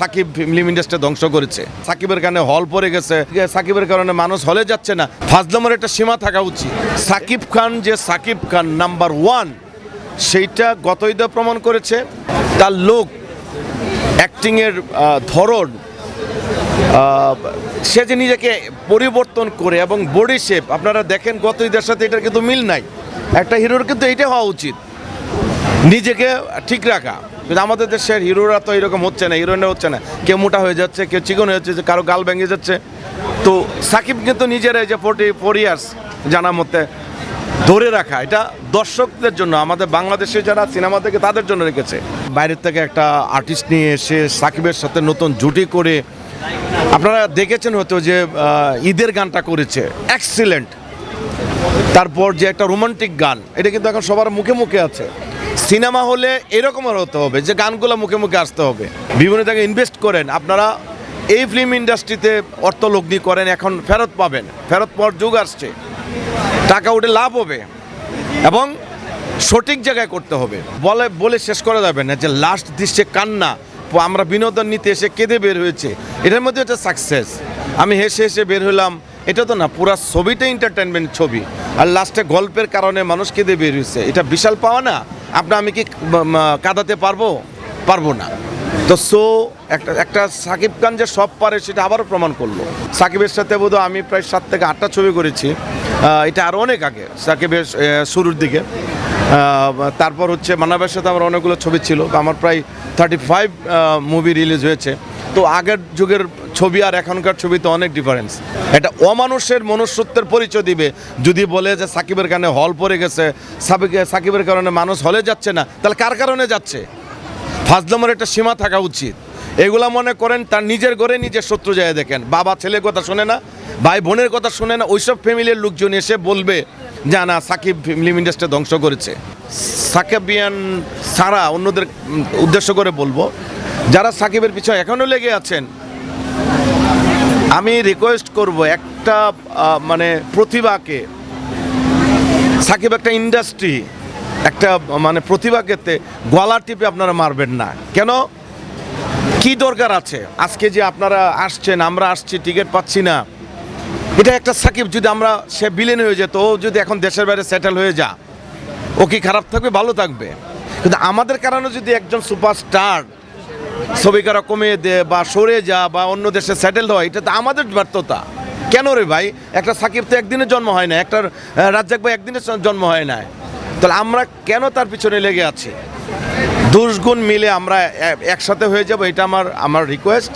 Shakib film industry ধ্বংস করেছে। সাকিবের কারণে হল পড়ে গেছে। সাকিবের কারণে মানুষ হলে যাচ্ছে না। ফাজলামের একটা সীমা থাকা উচিত। সাকিব খান যে সাকিব খান নাম্বার ওয়ান, সেইটা গত ঈদে প্রমাণ করেছে। তার লোক অ্যাক্টিংয়ের ধরন সে যে নিজেকে পরিবর্তন করে এবং বডি শেপ আপনারা দেখেন গত ঈদের সাথে এটার কিন্তু মিল নাই। একটা হিরোর কিন্তু এইটা হওয়া উচিত। নিজেকে ঠিক রাখা। কিন্তু আমাদের দেশের হিরোরা তো এরকম হচ্ছে না, হিরোইনরা হচ্ছে না। কেউ মোটা হয়ে যাচ্ছে, কেউ চিকন হয়ে যাচ্ছে কারও গাল ভেঙে যাচ্ছে। তো সাকিব কিন্তু নিজের এই যে ফোর্টি ফোর ইয়ার্স জানার মধ্যে ধরে রাখা, এটা দর্শকদের জন্য, আমাদের বাংলাদেশে যারা সিনেমা থেকে তাদের জন্য রেখেছে। বাইরের থেকে একটা আর্টিস্ট নিয়ে এসে সাকিবের সাথে নতুন জুটি করে, আপনারা দেখেছেন হয়তো যে ঈদের গানটা করেছে এক্সিলেন্ট তারপর যে একটা রোমান্টিক গান, এটা কিন্তু এখন সবার মুখে মুখে আছে। সিনেমা হলে এরকমের হতে হবে যে গানগুলো মুখে মুখে আসতে হবে। বিভিন্ন জায়গায় ইনভেস্ট করেন। আপনারা এই ফিল্ম ইন্ডাস্ট্রিতে অর্থলগ্নি করেন, এখন ফেরত পাবেন। ফেরত পাওয়ার যুগ আসছে। টাকা উঠে লাভ হবে। এবং সঠিক জায়গায় করতে হবে। বলে বলে শেষ করা যাবে না যে লাস্ট দৃশ্যে কান্না আমরা বিনোদন নিতে এসে কেঁদে বের হয়েছে। এটার মধ্যে হচ্ছে সাকসেস আমি হেসে হেসে বের হলাম। এটা তো না, পুরা ছবিটা এন্টারটেনমেন্ট ছবি। আর লাস্টে গল্পের কারণে মানুষ কেঁদে বের হয়েছে। এটা বিশাল পাওয়া না? আপনি আমি কি কাঁদাতে পারব? পারব না। তো সো, একটা একটা সাকিব খান যে সব পারে সেটা আবারও প্রমাণ করল। সাকিবের সাথে বোধ আমি প্রায় সাত থেকে আটটা ছবি করেছি। এটা আরও অনেক আগে, সাকিবের শুরুর দিকে। তারপর হচ্ছে মানাবের সাথে আমার অনেকগুলো ছবি ছিল। আমার প্রায় থার্টি ফাইভ মুভি রিলিজ হয়েছে। তো আগের যুগের ছবি আর এখনকার ছবিতে অনেক ডিফারেন্স এটা অমানুষের মনুষ্যত্বের পরিচয় দিবে। যদি বলে যে সাকিবের কারণে হল পড়ে গেছে সাকিব- সাকিবের কারণে মানুষ হলে যাচ্ছে না, তাহলে কার কারণে যাচ্ছে? ফাজলামের একটা সীমা থাকা উচিত। এগুলা মনে করেন, তার নিজের ঘরে নিজের শত্রু যায় দেখেন। বাবা ছেলের কথা শোনে না, ভাই বোনের কথা শোনে না, ওইসব ফ্যামিলির লোকজন এসে বলবে যে না, সাকিব ফিল্ম ইন্ডাস্ট্রি ধ্বংস করেছে। সাকিবিয়ান সারা অন্যদের উদ্দেশ্য করে বলব যারা সাকিবের পিছনে এখনও লেগে আছেন, আমি রিকোয়েস্ট করব একটা মানে প্রতিভাকে, সাকিব একটা ইন্ডাস্ট্রি একটা মানে প্রতিভাকে তে গলা টিপে আপনারা মারবেন না। কেন? কি দরকার আছে? আজকে যে আপনারা আসছেন, আমরা আসছি, টিকিট পাচ্ছি না। এটা একটা সাকিব, যদি আমরা, সে বিলেন হয়ে যেত, ও যদি এখন দেশের বাইরে সেটেল হয়ে যা, ও কি খারাপ থাকবে? ভালো থাকবে। কিন্তু আমাদের কারণে যদি একজন সুপারস্টার ছবিকারা কমে বা সরে যা বা অন্য দেশে সেটেল হয় এটা তো আমাদের ব্যর্থতা। কেন রে ভাই? একটা সাকিব তো একদিনের জন্ম হয় না, একটা রাজ্জাক ভাই একদিনের জন্ম হয় না। তাহলে আমরা কেন তার পিছনে লেগে আছি? দুশগুণ মিলে আমরা একসাথে হয়ে যাব, এটা আমার আমার রিকোয়েস্ট